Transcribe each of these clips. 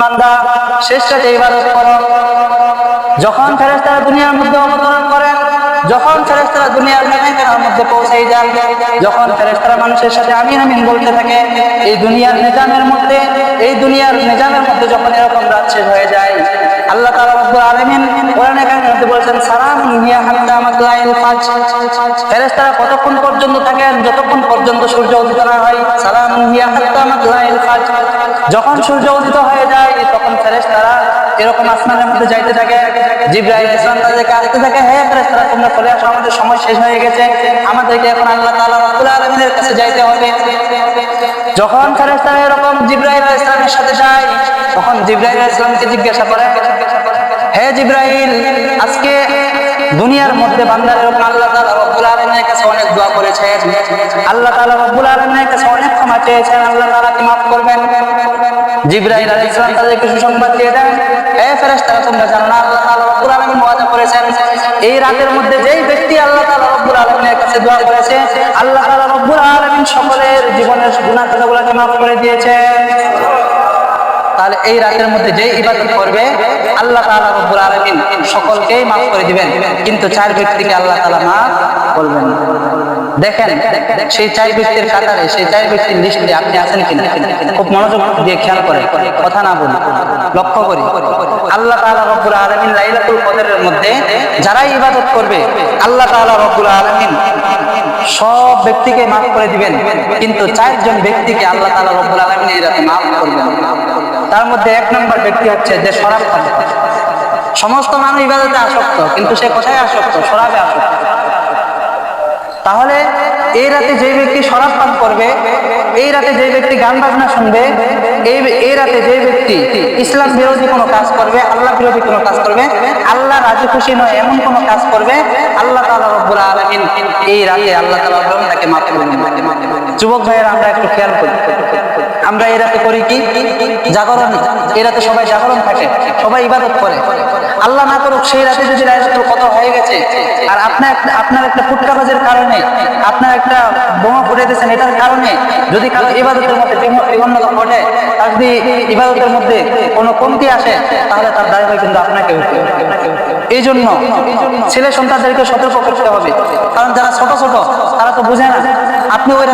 বান্দা শেষ রাতে ইবাদত করো। যখন দুনিয়ার মধ্যে অবতরণ করেন যখন ফেরেশতারা দুনিয়ার নেতা মধ্যে পৌঁছাই যান যখন ফেরেশতারা মানুষের সাথে আমি আমিন বলতে থাকে, এই দুনিয়ার নিজামের মধ্যে, এই দুনিয়ার নিজামের মধ্যে যখন এরকম রাত হয়ে যায়, আল্লাহ তারা রব্বুল আলামিন কোরআনে কতক্ষণ পর্যন্ত থাকেন? যতক্ষণ পর্যন্ত সূর্য উদিত না হয় ফাজ। যখন সূর্য উদিত হয়ে যায়, তখন এরকম আসমানের মধ্যে যাইতে থাকে। ইসলাম আমাদের সময় শেষ হয়ে গেছে। কাছে যাইতে যখন এরকম ইসলামের সাথে যায়, তখন জিব্রাইল ইসলামকে জিজ্ঞাসা করে, হে আজকে দুনিয়ার মধ্যে বান্দার এরকম আল্লাহ তাআলা রব্বুল আলামিনের কাছে অনেক দোয়া করেছেন। আল্লাহ তাআলা রব্বুল আলামিনের কাছে অনেক ক্ষমা চেয়েছেন। আল্লাহ তাআলা কি maaf করবেন? জিব্রাইল আলাইহিস সালাম তাদেরকে সুসংবাদ দিয়ে দেন। হে ফেরেশতারা, তোমরা জানো না, আল্লাহ তাআলা রব্বুল আলামিন ওয়াদা করেছেন। এই রাতের মধ্যে যেই ব্যক্তি আল্লাহ তাআলা রব্বুল আলামিনের কাছে দোয়া করেছে, আল্লাহ তাআলা রব্বুল আলামিন সকলের জীবনের গুনাহ খাতাগুলোকে maaf করে দিয়েছেন। তাহলে এই রাতের মধ্যে যে ইবাদত করবে, আল্লাহ তাআলা রব্বুল আলামিন সকলকেই maaf করে দিবেন। কিন্তু চার ব্যক্তিকে আল্লাহ তাআলা maaf করবেন। দেখেন, সেই চার ব্যক্তির কাতারে, সেই চার ব্যক্তির লিস্টে আপনি আছেন কিনা? খুব মনোযোগ দিয়ে খেয়াল করে, কথা না বলি লক্ষ্য করি। আল্লাহ তাআলা রব্বুল আলামিন লাইলাতুল কদরের মধ্যে যারাই ইবাদত করবে, আল্লাহ তাআলা রব্বুল আলামিন সব ব্যক্তিকে maaf করে দিবেন। কিন্তু চারজন ব্যক্তিকে আল্লাহ তাআলা রব্বুল আলামিন এই রাতে maaf করবেন তার মধ্যে এক নম্বর ব্যক্তি হচ্ছে যে শরাব খাবে সমস্ত মানুষ ইবাদতে আসক্ত, কিন্তু সে কোথায় আসক্ত? শরাবে আসক্ত। তাহলে এই রাতে যে ব্যক্তি শরাব পান করবে, এই রাতে যে ব্যক্তি গান বাজনা শুনবে, এই এই রাতে যে ব্যক্তি ইসলাম বিরোধী কোনো কাজ করবে, আল্লাহ বিরোধী কোনো কাজ করবে, আল্লাহ রাজি খুশি নয় এমন কোনো কাজ করবে, আল্লাহ তালা রব্বুল আলামিন এই রাতে আল্লাহ রব্বুল তাকে মাফ করবেন যুবক ভাইয়েরা, আমরা একটু খেয়াল করি। আমরা এই রাতে করি কি? জাগরণ। এই রাতে সবাই জাগরণ থাকে সবাই ইবাদত করে। আল্লাহ না করুক, সেই রাতে যদি লাইলাতুল কদর হয়ে গেছে, আর আপনার আপনার একটা ফুটকাবাজের কারণে, আপনার একটা বোমা ফুটে দিয়েছেন, এটার কারণে যদি কারও ইবাদতের মধ্যে বিঘ্নতা ঘটে, তার যদি ইবাদতের মধ্যে কোনো কমতি আসে, তাহলে তার দায়ভার কিন্তু আপনাকে এই জন্য ছেলে সন্তানদেরকে সতর্ক করতে হবে। কারণ যারা ছোট ছোট, তারা তো বুঝে না। আপনি ওই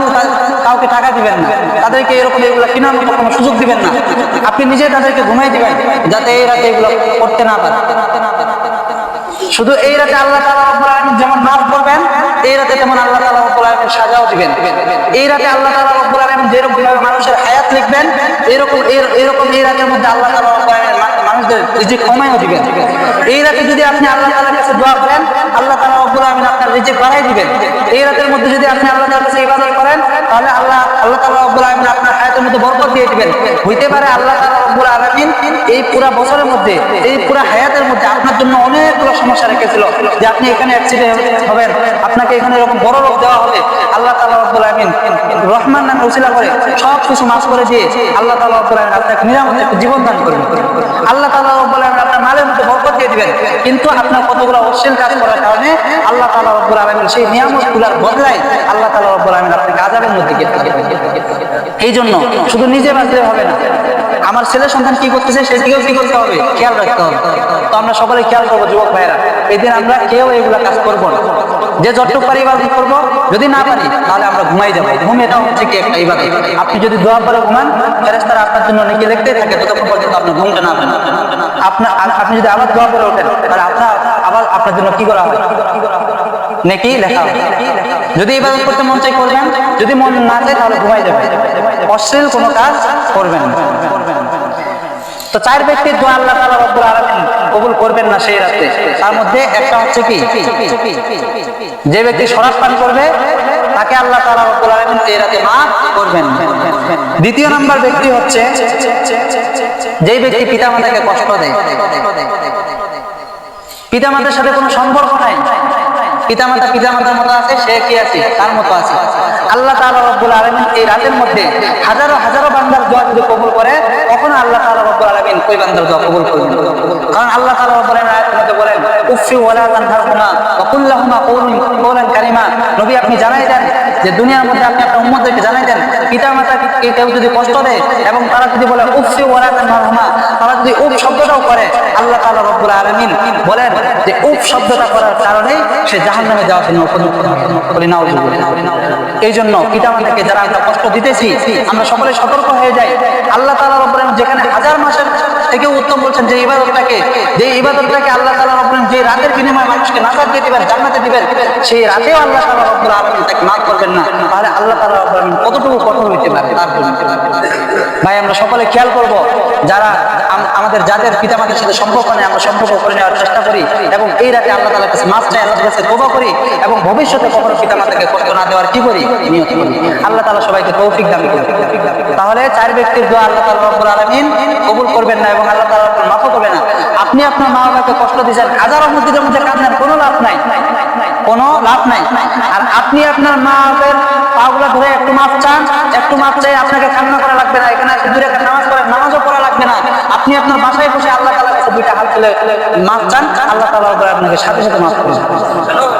কাউকে টাকা দিবেন না। তাদেরকে এরকম এগুলো কেনার কোনো সুযোগ দিবেন না। আপনি নিজে তাদেরকে ঘুমাই দিবেন, যাতে এই রাতে এগুলো করতে না পারে। শুধু এই রাতে আল্লাহ যেমন মাফ করবেন, এই রাতে তেমন আল্লাহ সাজাও দিবেন। এই রাতে আল্লাহ যেরকম মানুষের হায়াত লিখবেন, এরকম এর- এরকম এই রাতের মধ্যে আল্লাহ মানুষদের রিজিক কমাইও দিবেন। এই রাতে যদি আপনি আল্লাহ তাআলার কাছে দোয়া করেন, আল্লাহ তাআলা রব্বুল আলামিন আপনার রিজিক বাড়াই দিবেন। এই রাতের মধ্যে যদি আপনি আল্লাহ তাআলার কাছে ইবাদত করেন, তাহলে আল্লাহ আল্লাহ রব্বুল আলামিন আপনার হায়াতের মধ্যে বরকত দিয়ে দিবেন। হইতে পারে আল্লাহ রব্বুল আলামিন এই পুরা বছরের মধ্যে, এই পুরা হায়াতের মধ্যে আপনার জন্য অনেকগুলো সমস্যা রেখেছিল যে আপনি এখানে অ্যাক্সিডেন্ট হবেন, আপনাকে এখানে এরকম বড় রোগ দেওয়া হবে। আল্লাহ তাআলা রব্বুল আলামিন রহমান নামে উসিলা করে সব কিছু মাফ করে দিয়ে আল্লাহ তাআলা রব্বুল আলামিন আপনাকে নিরাপদে জীবন দান করবেন আল্লাহ তাআলা রব্বুল আলামিন আপনার মালের মধ্যে বরকত দিয়ে দিবেন। কিন্তু আপনার কতগুলো অশ্লীল কাজ করার কারণে আল্লাহ তালা রব্বুল আলামিন সেই নিয়ামতগুলার বদলায় আল্লাহ তালা রব্বুল আলমের আপনাকে আজাবের মধ্যে এই জন্য শুধু নিজে বাঁচলে হবে না আমার ছেলে সন্তান কি করতেছে সেদিকেও কি করতে হবে? খেয়াল রাখতে হবে। তো আমরা সকলে খেয়াল করব, যুবক ভাইয়েরা। এদিন আমরা কেউ এগুলা কাজ করব না। যে যতটুক পারি ইবাদত করব। যদি না পারি, তাহলে আমরা ঘুমাই যাব। ঘুম এটা হচ্ছে কি একটা ইবাদত আপনি যদি দোয়া করে ঘুমান ফেরেস্তারা আপনার জন্য নাকি লিখতেই থাকে, ততক্ষণ পর্যন্ত আপনার ঘুমটা না পান আপনার আপনি যদি আবার দোয়া করে ওঠেন, তাহলে আপনার আবার আপনার জন্য কি করা হয়? নাকি লেখা। যদি ইবাদত করতে মন চাই করবেন, যদি মন না চায় তাহলে ঘুমাই যাবে অশ্লীল কোনো কাজ করবেন না। তো চার ব্যক্তির দোয়া আল্লাহ তাআলা রব্বুল আলামিন কবুল করবেন না সেই রাতে। তার মধ্যে একটা হচ্ছে কি? যে ব্যক্তি শরাব পান করবে, তাকে আল্লাহ তাআলা রব্বুল আলামিন এই রাতে মাফ করবেন। দ্বিতীয় নাম্বার ব্যক্তি হচ্ছে, যেই ব্যক্তি পিতামাতাকে কষ্ট দেয়। পিতামাতার সাথে কোনো সম্পর্ক নাই। পিতামাতা পিতামাতার মতো আছে, সে কি আছে? তার মতো আছে। আল্লাহ তাআলা রব্বুল আলামিন এই রাতের মধ্যে হাজারো হাজারো বান্দার দোয়া যদি কবুল করে তখন আল্লাহ তাআলা আলামিন ওই বান্দার দোয়া কবুল করবেন? কারণ আল্লাহ তাআলা বলেন আয়াতের বলেন উফি ওয়ালা তানহারহুমা ওয়া কুল লাহুমা কওলান কারিমা। নবী আপনি জানাই দেন যে দুনিয়ার মধ্যে আপনি আপনার জানাই দেন। কেউ যদি কষ্ট দেয় এবং তারা যদি বলে উফি ওয়ালা তানহারহুমা তারা যদি উফ শব্দটাও করে, আল্লাহ তাআলা আলামিন বলেন যে উফ শব্দটা করার কারণে সে জাহান্নামে যাওয়ার জন্য উপযুক্ত নাউজুবিল্লাহ এই জন্য পিতা যারা আমরা কষ্ট দিতেছি, আমরা সকলে সতর্ক হয়ে যাই। আল্লাহ তাআলা রব্বুল আলামিন যেখানে হাজার মাসের থেকে উত্তম বলছেন যে ইবাদতটাকে যে ইবাদতটাকে আল্লাহ তাআলা রব্বুল আলামিন যে রাতের বিনিময়ে মানুষকে নাজাত দিয়ে দিবেন, জান্নাতে দিবেন, সেই রাতেও আল্লাহ তাআলা রব্বুল আলামিন তাকে মাফ করবেন না। তাহলে আল্লাহ তাআলা রব্বুল আলামিন কতটুকু কঠোর হইতে পারে? তার ভাই, আমরা সকলে খেয়াল করব, যারা আমাদের যাদের পিতামাতার সাথে সম্পর্ক নেই আমরা সম্পর্ক করে নেওয়ার চেষ্টা করি এবং এই রাতে আল্লাহ তাআলার কাছে মাফ চাই, আল্লাহর কাছে তওবা করি এবং ভবিষ্যতে কখনো পিতামাতাকে কষ্ট না দেওয়ার কি করি? নিয়ত করি। আল্লাহ তাআলা সবাইকে তৌফিক দান করুন। তাহলে চার ব্যক্তির দোয়া আল্লাহ তাআলা রব্বুল আলামিন কবুল করবেন না এবং আল্লাহ আপনার মাফও করবেন না। আপনি আপনার মা বাবাকে কষ্ট দিয়েছেন হাজারো মসজিদের মধ্যে কাঁদলেন, কোনো লাভ নাই। কোনো লাভ নাই। আর আপনি আপনার মা পাগুলা ধরে একটু মাপ চান, একটু মাপ চাই, আপনাকে কান্না করা লাগবে না, এখানে দূরে নামাজ পড়েন নামাজও পড়া লাগবে না। আপনি আপনার বাসায় বসে আল্লাহ তালা দুইটা হাত তুলে মাপ চান, আল্লাহ তালা আপনাকে সাথে সাথে মাফ করবেন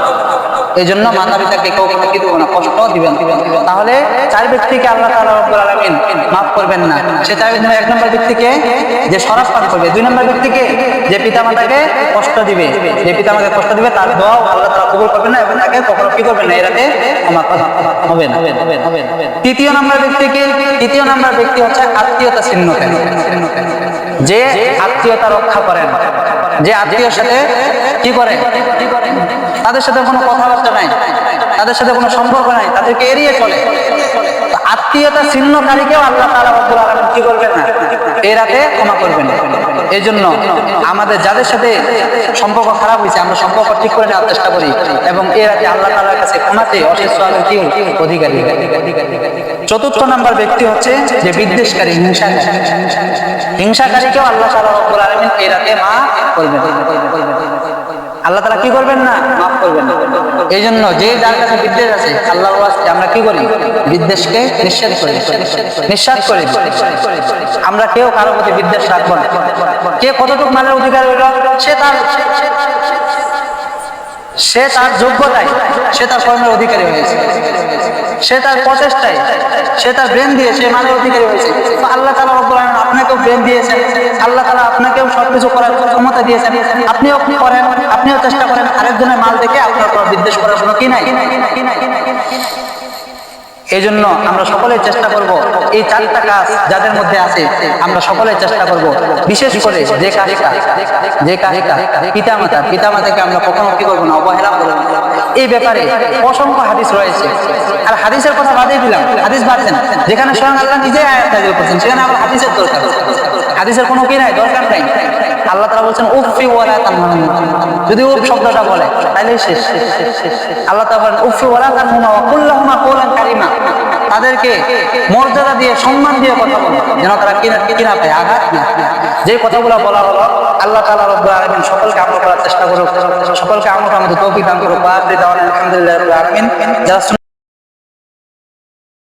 এই জন্য মাতা পিতাকে কেউ কোনো কি না কষ্ট দিবেন তাহলে চার ব্যক্তিকে আল্লাহ তাআলা রব্বুল আলামিন মাফ করবেন না। সে চার এক নম্বর ব্যক্তিকে যে সরাস পান করবে, দুই নম্বর ব্যক্তিকে যে পিতা মাতাকে কষ্ট দিবে, যে পিতা মাতাকে কষ্ট দিবে, তার দোয়াও আল্লাহ তাআলা কবুল করবেন না এবং তাকে কখনো কি করবেন না এরাতে ক্ষমা হবে না। তৃতীয় নম্বর ব্যক্তিকে তৃতীয় নম্বর ব্যক্তি হচ্ছে আত্মীয়তা ছিন্ন যে আত্মীয়তা রক্ষা করেন, যে আত্মীয়র সাথে কি করে? তাদের সাথে কোনো কথাবার্তা নাই। তাদের সাথে কোনো সম্পর্ক নাই। তাদেরকে এড়িয়ে চলে। আত্মীয়তা ছিন্নকারীকেও আল্লাহ আলামিন কি করবেন না? এই রাতে ক্ষমা করবেন। এই জন্য আমাদের যাদের সাথে সম্পর্ক খারাপ হয়েছে, আমরা সম্পর্ক ঠিক করে নেওয়ার চেষ্টা করি এবং এই রাতে আল্লাহ তাআলার কাছে ক্ষমাতে অশেষ অধিকারী। চতুর্থ নাম্বার ব্যক্তি হচ্ছে যে বিদ্বেষকারী, হিংসাকারী। হিংসাকারীকেও আল্লাহ তাআলা রব্বুল আলামিন এই রাতে মা করবেন। আল্লাহ তাআলা কি করবেন না? মাফ করবেন না। এই জন্য যে যার কাছে বিদ্বেষ আছে আল্লাহ আমরা কি করি? বিদ্বেষকে নিঃশ্বাস করি। নিঃশ্বাস করি। আমরা কেউ কারোর প্রতি বিদ্বেষ রাখব না। কে কতটুকু মানের অধিকার হইল সে তার সে তার যোগ্যতায়, সে তার কর্মের অধিকারী হয়েছে। সে তার প্রচেষ্টায়, সে তার ব্রেন দিয়ে সে মানের অধিকারী হয়েছে। আল্লাহ তালা আলামিন আপনাকেও ব্রেন দিয়েছেন। আল্লাহ তালা আপনাকেও সবকিছু করার ক্ষমতা দিয়েছেন। আপনিও আপনি করেন, আপনিও চেষ্টা করেন আরেকজনের মাল দেখে আপনার বিদ্বেষ করার কোনো কি নাই? এই জন্য আমরা সকলে চেষ্টা করব এই চারটা কাজ যাদের মধ্যে আছে, আমরা সকলে চেষ্টা করব। বিশেষ করে যে কাজটা যে কাজটা পিতা মাতা পিতা মাতাকে আমরা কখনো কি করব না, অবহেলা করব। এই ব্যাপারে অসংখ্য হাদিস রয়েছে। আর হাদিসের কথা বাদেই দিলাম, হাদিস বাদছেন যেখানে স্বয়ং আল্লাহ নিজে আয়াত করছেন, সেখানে আবার হাদিসের দরকার। হাদিসের কোনো কি নাই, দরকার নাই। আল্লাহ তাআলা বলছেন, উফি ওয়ালা তানহারুম যদি উফ শব্দটা বলে তাহলে শেষ। আল্লাহ তাআলা বলেন, উফি ওয়ালা তানহুমা ওয়া কুল্লাহুমা কওলান কারিমা। তাদেরকে মর্যাদা দিয়ে, সম্মান দিয়ে কথা বলো, যেন তারা কিনা কিনা পায় আঘাত না যে কথাগুলো বলা হলো আল্লাহ তাআলা রব্বুল আলামিন সকলকে আমল করার চেষ্টা করুক। সকলকে আমল করার তৌফিক দান করুক। ওয়া আলহামদুলিল্লাহি রাব্বিল আলামিন। যারা